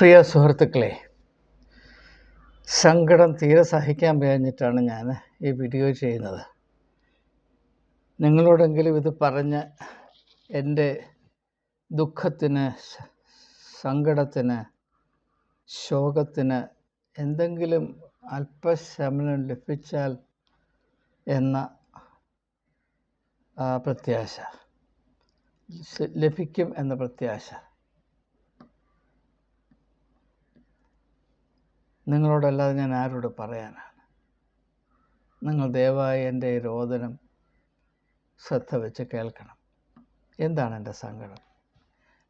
പ്രിയ സുഹൃത്തുക്കളെ സങ്കടം തീരെ സഹിക്കാൻ കഴിഞ്ഞിട്ടാണ് ഞാൻ ഈ വീഡിയോ ചെയ്യുന്നത്. നിങ്ങളോടെങ്കിലും ഇത് പറഞ്ഞ് എന്റെ ദുഃഖത്തിന് സങ്കടത്തിന് ശോകത്തിന് എന്തെങ്കിലും അല്പശമനം ലഭിച്ചാൽ എന്ന പ്രത്യാശ. ലഭിക്കും എന്ന പ്രത്യാശ. നിങ്ങളോടല്ലാതെ ഞാൻ ആരോട് പറയാനാണ്. നിങ്ങൾ ദയവായി എന്റെ രോദനം ശ്രദ്ധ വെച്ച് കേൾക്കണം. എന്താണ് എന്റെ സങ്കടം?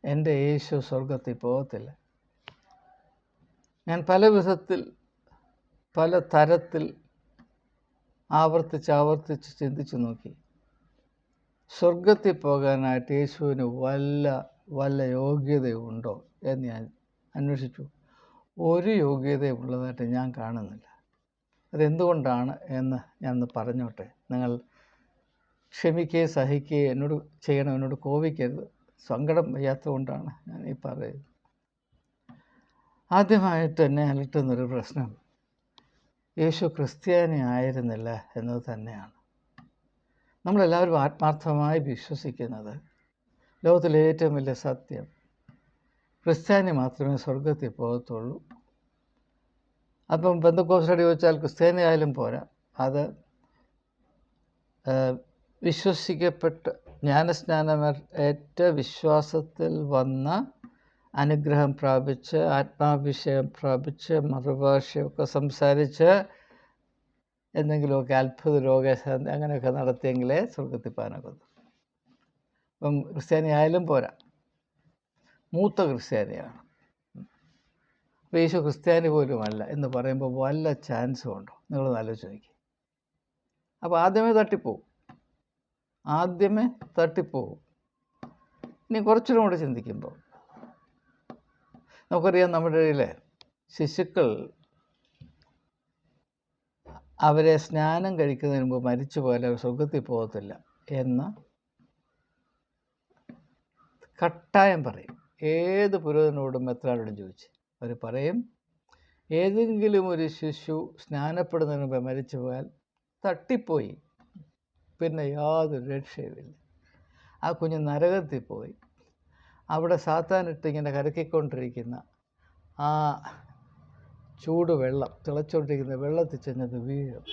എന്റെ യേശു സ്വർഗത്തിൽ പോകത്തില്ല. ഞാൻ പല വിധത്തിൽ പല തരത്തിൽ ആവർത്തിച്ച് ആവർത്തിച്ച് ചിന്തിച്ചു നോക്കി. സ്വർഗത്തിൽ പോകാനായിട്ട് യേശുവിന് വല്ല വല്ല യോഗ്യതയുണ്ടോ എന്ന് ഞാൻ അന്വേഷിച്ചു. ഒരു യോഗ്യതയും ഉള്ളതായിട്ട് ഞാൻ കാണുന്നില്ല. അതെന്തുകൊണ്ടാണ് എന്ന് ഞാനൊന്ന് പറഞ്ഞോട്ടെ. നിങ്ങൾ ക്ഷമിക്കുക സഹിക്കുക എന്നോട് ചെയ്യണം എന്നോട് കോപിക്കരുത്. സങ്കടം വയ്യാത്തതുകൊണ്ടാണ് ഞാൻ ഈ പറയുന്നത്. ആദ്യമായിട്ട് എന്നെ അലട്ടുന്നൊരു പ്രശ്നം യേശു ക്രിസ്ത്യാനി ആയിരുന്നില്ല എന്നത് തന്നെയാണ്. നമ്മളെല്ലാവരും ആത്മാർത്ഥമായി വിശ്വസിക്കുന്നത് ലോകത്തിലെ ഏറ്റവും വലിയ സത്യം ക്രിസ്ത്യാനി മാത്രമേ സ്വർഗത്തിൽ പോകത്തുള്ളൂ. അപ്പം ബന്ധുക്കോസ്റ്റഡി ചോദിച്ചാൽ ക്രിസ്ത്യാനി ആയാലും പോരാ. അത് വിശ്വസിക്കപ്പെട്ട ജ്ഞാനസ്നാനം ഏറ്റ വിശ്വാസത്തിൽ വന്ന അനുഗ്രഹം പ്രാപിച്ച് ആത്മാഭിഷേകം പ്രാപിച്ച് മറുഭാഷയൊക്കെ സംസാരിച്ച് എന്തെങ്കിലുമൊക്കെ അത്ഭുത രോഗ അങ്ങനെയൊക്കെ നടത്തിയെങ്കിലേ സ്വർഗത്തിൽ പോകാനൊക്കത്തു അപ്പം ക്രിസ്ത്യാനി ആയാലും പോരാ. മൂത്ത ക്രിസ്ത്യാനിയാണ്. അപ്പോൾ യേശു ക്രിസ്ത്യാനി പോലുമല്ല എന്ന് പറയുമ്പോൾ വല്ല ചാൻസും ഉണ്ടോ? നിങ്ങളൊന്ന് ആലോചിച്ച് നോക്കി. അപ്പോൾ ആദ്യമേ തട്ടിപ്പോവും. ആദ്യമേ തട്ടിപ്പോവും. ഇനി കുറച്ചുകൂടെ കൂടെ ചിന്തിക്കുമ്പോൾ നമുക്കറിയാം നമ്മുടെ ഇടയിൽ ശിശുക്കൾ അവരെ സ്നാനം കഴിക്കുന്നതിന് മുമ്പ് മരിച്ചു പോയാൽ അവർ സ്വർഗത്തിൽ പോകത്തില്ല എന്ന് കട്ടായം പറയും. ഏത് പുരോഹിതനോടും മെത്രാനോടും ചോദിച്ചു. അവർ പറയും ഏതെങ്കിലും ഒരു ശിശു സ്നാനപ്പെടുന്നതിന് മുമ്പ് മരിച്ചു പോയാൽ തട്ടിപ്പോയി. പിന്നെ യാതൊരു രക്ഷയുമില്ല. ആ കുഞ്ഞ് നരകത്തിൽ പോയി. അവിടെ സാത്താനിട്ട് ഇങ്ങനെ കരക്കിക്കൊണ്ടിരിക്കുന്ന ആ ചൂട് വെള്ളം തിളച്ചുകൊണ്ടിരിക്കുന്ന വെള്ളത്തിൽ ചെന്നത് വീഴും.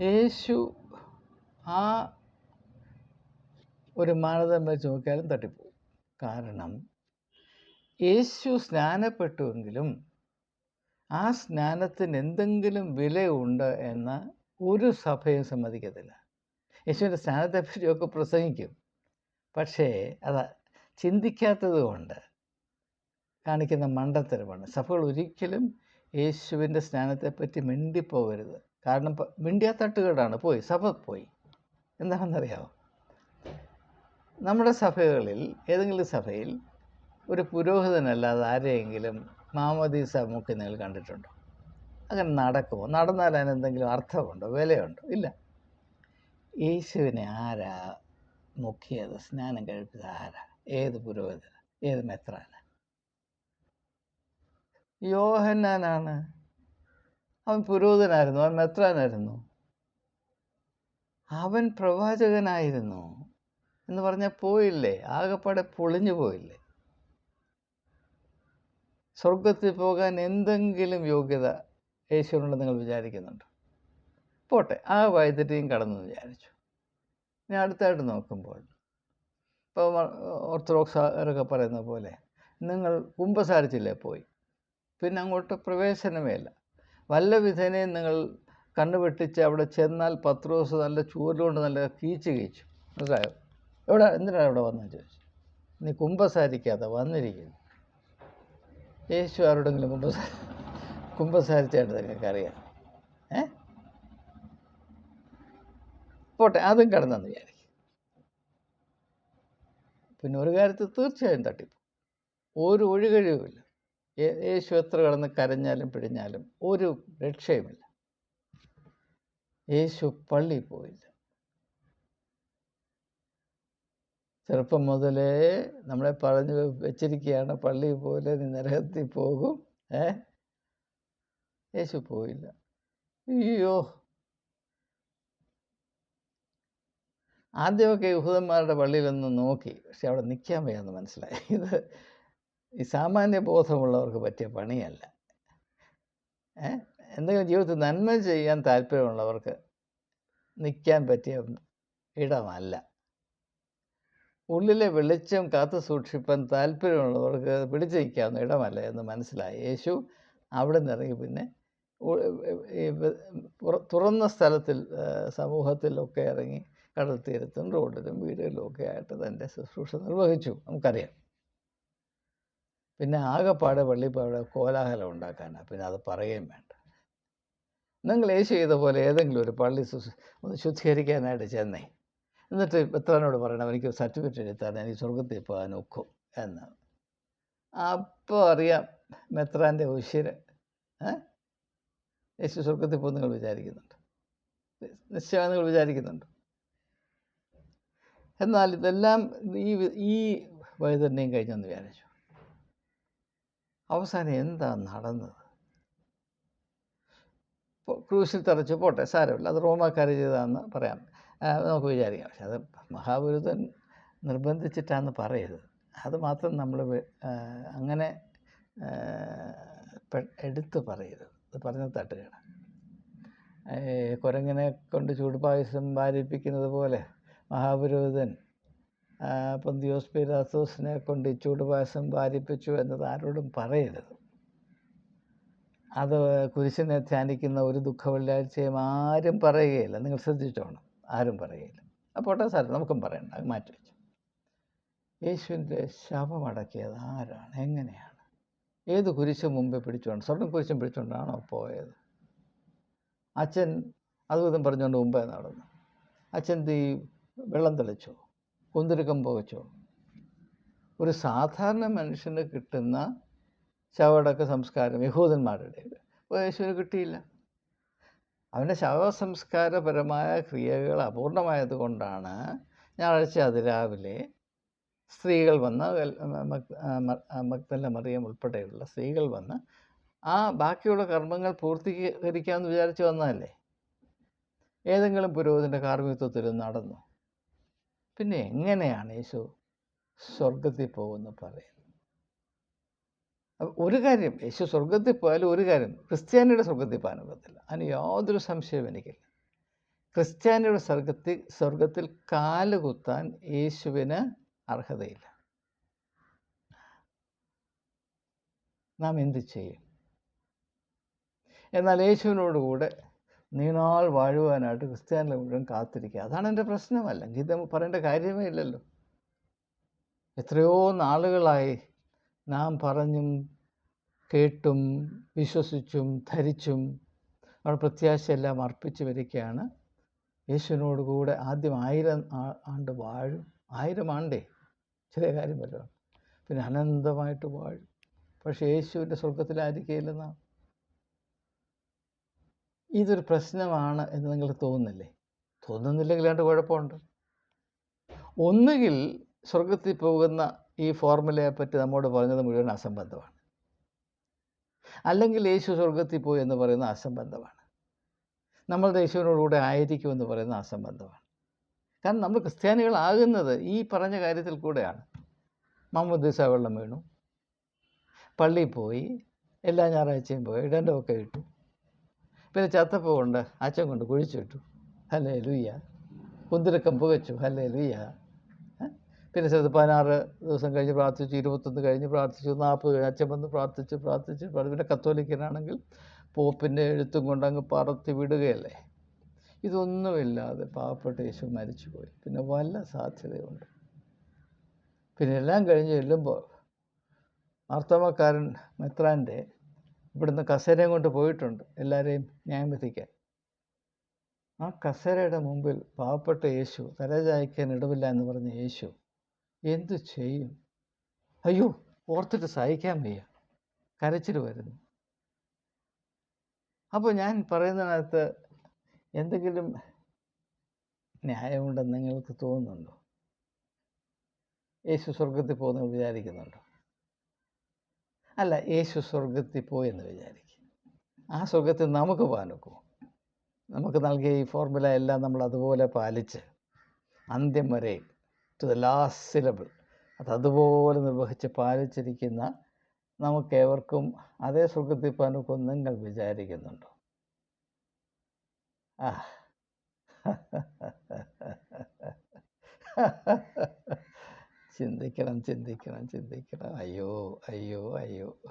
യേശു ആ ഒരു മാനദണ്ഡം വെച്ച് നോക്കിയാലും തട്ടിപ്പോവും. കാരണം യേശു സ്നാനപ്പെട്ടുവെങ്കിലും ആ സ്നാനത്തിന് എന്തെങ്കിലും വിലയുണ്ട് എന്ന് ഒരു സഭയും സമ്മതിക്കത്തില്ല. യേശുവിന്റെ സ്നാനത്തെപ്പറ്റിയൊക്കെ പ്രസംഗിക്കും. പക്ഷേ അത് ചിന്തിക്കാത്തത് കൊണ്ട് കാണിക്കുന്ന മണ്ടത്തരമാണ്. സഭകൾ ഒരിക്കലും യേശുവിന്റെ സ്നാനത്തെപ്പറ്റി മിണ്ടിപ്പോകരുത്. കാരണം മിണ്ടിയാ തട്ടുകേടാണ് പോയി സഭ പോയി. എന്താണെന്നറിയാമോ നമ്മുടെ സഭകളിൽ ഏതെങ്കിലും സഭയിൽ ഒരു പുരോഹിതനല്ലാതെ ആരെയെങ്കിലും മാമോദീസ മുക്കി നിങ്ങൾ കണ്ടിട്ടുണ്ടോ? അങ്ങനെ നടക്കുമോ? നടന്നാൽ അതിനെന്തെങ്കിലും അർത്ഥമുണ്ടോ? വിലയുണ്ടോ? ഇല്ല. യേശുവിനെ ആരാ മുക്കിയത്? സ്നാനം കഴിപ്പിച്ചത് ആരാ? ഏത് പുരോഹിതൻ ഏത് മെത്രാന? യോഹന്നാനാണ്. അവൻ പുരോഹിതനായിരുന്നു അവൻ മെത്രാനായിരുന്നു. അവൻ പ്രവാചകനായിരുന്നു. എന്ന് പറഞ്ഞാൽ പോയില്ലേ ആകെപ്പാടെ പൊളിഞ്ഞു പോയില്ലേ. സ്വർഗത്തിൽ പോകാൻ എന്തെങ്കിലും യോഗ്യത യേശുവിനുണ്ടെന്ന് നിങ്ങൾ വിചാരിക്കുന്നുണ്ട്? പോട്ടെ ആ വൈദ്യുതിയും കടന്നു വിചാരിച്ചു. ഞാൻ അടുത്തായിട്ട് നോക്കുമ്പോൾ ഇപ്പോൾ ഓർത്തഡോക്സുകാരൊക്കെ പറയുന്ന പോലെ നിങ്ങൾ കുമ്പസാരിച്ചില്ലേ പോയി? പിന്നെ അങ്ങോട്ട് പ്രവേശനമേ ഇല്ല. വല്ല വിധേനയും നിങ്ങൾ കണ്ണുവെട്ടിച്ച് അവിടെ ചെന്നാൽ പത്ത് ദിവസം നല്ല ചൂരിലുകൊണ്ട് നല്ല കീച്ച് കീച്ചു. മനസ്സിലായോ? എവിടെ എന്തിനാണ് ഇവിടെ വന്നത് ചോദിച്ചു. നീ കുംഭസാരിക്കാതെ വന്നിരിക്കുന്നു. യേശു ആരോടെങ്കിലും കുംഭസാ കുംഭസാരിച്ചായിട്ട് നിങ്ങൾക്ക് അറിയാം ഏ? പോട്ടെ അതും കടന്നെന്ന് വിചാരിക്കും. പിന്നെ ഒരു കാര്യത്തിൽ തീർച്ചയായും തട്ടിപ്പോ. ഒരു ഒഴികഴിവുമില്ല. യേശു എത്ര കടന്ന് കരഞ്ഞാലും പിടിഞ്ഞാലും ഒരു രക്ഷയുമില്ല. യേശു പള്ളിയിൽ പോയില്ല. ചെറുപ്പം മുതലേ നമ്മളെ പറഞ്ഞു വെച്ചിരിക്കുകയാണ് പള്ളി പോലെ നീ നരകത്തിൽ പോകും. ഏ? യേശു പോയില്ല. അയ്യോ. ആദ്യമൊക്കെ യഹൂദന്മാരുടെ പള്ളിയിലൊന്ന് നോക്കി പക്ഷെ അവിടെ നിൽക്കാൻ വയ്യാന്ന് മനസ്സിലായി. ഇത് ഈ സാമാന്യ ബോധമുള്ളവർക്ക് പറ്റിയ പണിയല്ല. എന്തെങ്കിലും ജീവിതത്തിൽ നന്മ ചെയ്യാൻ താല്പര്യമുള്ളവർക്ക് നിൽക്കാൻ പറ്റിയ ഇടമല്ല. ഉള്ളിലെ വെളിച്ചം കാത്തു സൂക്ഷിപ്പാൻ താല്പര്യമുള്ളവർക്ക് പിടിച്ചു നിൽക്കാവുന്ന ഇടമല്ല എന്ന് മനസ്സിലായി. യേശു അവിടെ നിന്ന് ഇറങ്ങി. പിന്നെ തുറന്ന സ്ഥലത്തിൽ സമൂഹത്തിലൊക്കെ ഇറങ്ങി കടൽ തീരത്തും റോഡിലും വീടുകളിലും ഒക്കെ ആയിട്ട് തന്റെ ശുശ്രൂഷ നിർവഹിച്ചു. നമുക്കറിയാം. പിന്നെ ആകെപ്പാടെ പള്ളിപ്പാടെ കോലാഹലം ഉണ്ടാക്കാനാണ് പിന്നെ അത് പറയുകയും വേണ്ട. നിങ്ങൾ യേശു ചെയ്ത പോലെ ഏതെങ്കിലും ഒരു പള്ളി ശുദ്ധീകരിക്കാനായിട്ട് ചെന്നേ. എന്നിട്ട് എത്രനോട് പറയണം എനിക്ക് സർട്ടിഫിക്കറ്റ് എടുത്താൽ എനിക്ക് സ്വർഗത്തിൽ പോകാൻ ഒക്കും എന്നാണ്. അപ്പോൾ അറിയാം മെത്രാന്റെ ഉശിര് യേശു സ്വർഗത്തിൽ പോകും നിങ്ങൾ വിചാരിക്കുന്നുണ്ട്. നിശ്ചയമായി നിങ്ങൾ വിചാരിക്കുന്നുണ്ട്. എന്നാൽ ഇതെല്ലാം ഈ ഈ വൈതന്യം കഴിഞ്ഞെന്ന് വിചാരിച്ചു. അവസാനം എന്താ നടന്നത്? ക്രൂശിൽ തറച്ച് പോട്ടെ സാരമില്ല. അത് റോമാക്കാർ ചെയ്തതാണെന്ന് പറയാം. നമുക്ക് വിചാരിക്കാം. പക്ഷെ അത് മഹാഭാരതൻ നിർബന്ധിച്ചിട്ടാന്ന് പറയരുത്. അത് മാത്രം നമ്മൾ അങ്ങനെ എടുത്ത് പറയരുത്. അത് പറഞ്ഞ തട്ടുകയാണ് കുരങ്ങനെ കൊണ്ട് ചൂടുപായസം വാരിപ്പിക്കുന്നത് പോലെ മഹാപുരോഹിതൻ പൊന്തിയോസ് പീലാത്തോസിനെ കൊണ്ട് ചൂടുപായസം വാരിപ്പിച്ചു എന്നത് ആരോടും പറയരുത്. അത് കുരിശിനെ ധ്യാനിക്കുന്ന ഒരു ദുഃഖ വെള്ളിയാഴ്ചയും ആരും പറയുകയില്ല. നിങ്ങൾ ശ്രദ്ധിച്ചോണം. ആരും പറയില്ല. അപ്പോൾ സാർ നമുക്കും പറയണ്ട അത് മാറ്റി വെച്ചു. യേശുവിന്റെ ശവമടക്കിയത് ആരാണ്? എങ്ങനെയാണ്? ഏത് കുരിശ് മുമ്പേ പിടിച്ചുകൊണ്ട് സ്വർണം കുരിശും പിടിച്ചുകൊണ്ടാണോ പോയത്? അച്ഛൻ അതും പറഞ്ഞുകൊണ്ട് മുമ്പേ നടന്നു. അച്ഛൻ തീ വെള്ളം തെളിച്ചോ? കുന്തിരുക്കം പോകച്ചോ ഒരു സാധാരണ മനുഷ്യന് കിട്ടുന്ന ശവടക്ക സംസ്കാരം യഹൂദന്മാരുടെ യേശുവിന് കിട്ടിയില്ല. അവന്റെ ശവസംസ്കാരപരമായ ക്രിയകൾ അപൂർണമായത് കൊണ്ടാണ് ഞായറാഴ്ച അതിരാവിലെ സ്ത്രീകൾ വന്ന് മക്തല്ല മറിയം ഉൾപ്പെടെയുള്ള സ്ത്രീകൾ വന്ന് ആ ബാക്കിയുള്ള കർമ്മങ്ങൾ പൂർത്തീകരിക്കാമെന്ന് വിചാരിച്ച് വന്നതല്ലേ? ഏതെങ്കിലും പുരോഹിതന്റെ കാർമ്മികത്വത്തിൽ നടന്നു. പിന്നെ എങ്ങനെയാണ് യേശു സ്വർഗത്തിൽ പോകുമെന്ന് പറയുന്നത്? ഒരു കാര്യം യേശു സ്വർഗത്തിൽ പോയാലും ഒരു കാര്യം ക്രിസ്ത്യാനിയുടെ സ്വർഗത്തിൽ പോകാൻ പറ്റത്തില്ല അതിന് യാതൊരു സംശയവും എനിക്കില്ല. ക്രിസ്ത്യാനിയുടെ സ്വർഗത്തിൽ സ്വർഗത്തിൽ കാൽ കുത്താൻ യേശുവിന് അർഹതയില്ല. നാം എന്ത് ചെയ്യും? എന്നാൽ യേശുവിനോടുകൂടെ നീണാൾ വാഴുവാനായിട്ട് ക്രിസ്ത്യാനികൾ മുഴുവൻ കാത്തിരിക്കുക. അതാണ് എന്റെ പ്രശ്നമല്ല ഇത് പറയേണ്ട കാര്യമേ ഇല്ലല്ലോ. എത്രയോ നാളുകളായി നാം പറഞ്ഞും കേട്ടും വിശ്വസിച്ചും ധരിച്ചും നമ്മൾ പ്രത്യാശയെല്ലാം അർപ്പിച്ച് വരികയാണ്. യേശുവിനോട് കൂടെ ആദ്യം ആയിരം ആണ്ട് വാഴും. ആയിരം ആണ്ടേ? ചെറിയ കാര്യം വല്ലതും പിന്നെ അനന്തമായിട്ട് വാഴും. പക്ഷേ യേശുവിന്റെ സ്വർഗത്തിലായിരിക്കില്ല നാം ഇതൊരു പ്രശ്നമാണ് എന്ന് നിങ്ങൾ തോന്നുന്നില്ലേ? തോന്നുന്നില്ലെങ്കിൽ രണ്ട് കുഴപ്പമുണ്ട്. ഒന്നുകിൽ സ്വർഗത്തിൽ പോകുന്ന ഈ ഫോർമുലയെപ്പറ്റി നമ്മോട് പറഞ്ഞത് മുഴുവൻ അസംബന്ധമാണ്. അല്ലെങ്കിൽ യേശു സ്വർഗത്തിൽ പോയി എന്ന് പറയുന്ന അസംബന്ധമാണ്. നമ്മൾ യേശുവിനോടുകൂടെ ആയിരിക്കുമെന്ന് പറയുന്ന അസംബന്ധമാണ്. കാരണം നമ്മൾ ക്രിസ്ത്യാനികളാകുന്നത് ഈ പറഞ്ഞ കാര്യത്തിൽ കൂടെയാണ്. മമ്മദീസ വെള്ളം വീണു. പള്ളിയിൽ പോയി. എല്ലാ ഞായറാഴ്ചയും പോയി. ഇടന്റെ ഒക്കെ ഇട്ടു. പിന്നെ ചത്തപ്പൂ കൊണ്ട് അച്ഛൻ കൊണ്ട് കുഴിച്ചിട്ടു. ഹലേ ലുയ്യ കുന്തിരക്കം പുകച്ചു. ഹലേ ലുയ്യ പിന്നെ ചിലത് പതിനാറ് ദിവസം കഴിഞ്ഞ് പ്രാർത്ഥിച്ചു ഇരുപത്തൊന്ന് കഴിഞ്ഞ് പ്രാർത്ഥിച്ചു നാൽപ്പത് കഴിഞ്ഞ് അച്ഛൻ വന്ന് പ്രാർത്ഥിച്ച് പ്രാർത്ഥിച്ച്. പ്രാർത്ഥി- പിന്നെ കത്തോലിക്കനാണെങ്കിൽ പോപ്പിന്റെ എഴുത്തും കൊണ്ട് അങ്ങ് പറത്തി വിടുകയല്ലേ? ഇതൊന്നുമില്ലാതെ പാവപ്പെട്ട യേശു മരിച്ചു പോയി പിന്നെ വല്ല സാധ്യതയുണ്ട്. പിന്നെ എല്ലാം കഴിഞ്ഞ് ചെല്ലുമ്പോൾ മാർത്തോമക്കാരൻ മെത്രാന്റെ ഇവിടുന്ന് കസേരയും കൊണ്ട് പോയിട്ടുണ്ട് എല്ലാവരെയും ന്യായം വിധിക്കാൻ ആ കസേരയുടെ മുമ്പിൽ പാവപ്പെട്ട യേശു തലചായ്ക്കാൻ ഇടവില്ല എന്ന് പറഞ്ഞ യേശു എന്തു ചെയ്യും? അയ്യോ ഓർത്തിട്ട് സഹിക്കാൻ വയ്യ. കരച്ചിൽ വരുന്നു. അപ്പോൾ ഞാൻ പറയുന്നതിനകത്ത് എന്തെങ്കിലും ന്യായമുണ്ടെന്ന് നിങ്ങൾക്ക് തോന്നുന്നുണ്ടോ? യേശു സ്വർഗത്തിൽ പോകുന്ന വിചാരിക്കുന്നുണ്ടോ? അല്ല യേശു സ്വർഗത്തിൽ പോയെന്ന് വിചാരിക്കും. ആ സ്വർഗത്തിൽ നമുക്ക് പോകാൻ നമുക്ക് നൽകിയ ഈ ഫോർമുല എല്ലാം നമ്മൾ അതുപോലെ പാലിച്ച് അന്ത്യം വരെ ടു ദ ലാസ്റ്റ് സിലബിൾ അത് അതുപോലെ നിർവഹിച്ച് പാലിച്ചിരിക്കുന്ന നമുക്കേവർക്കും അതേ സ്വർഗത്തിൽ പനുക്കും നിങ്ങൾ വിചാരിക്കുന്നുണ്ടോ? ആ. ചിന്തിക്കണം ചിന്തിക്കണം ചിന്തിക്കണം. അയ്യോ അയ്യോ അയ്യോ.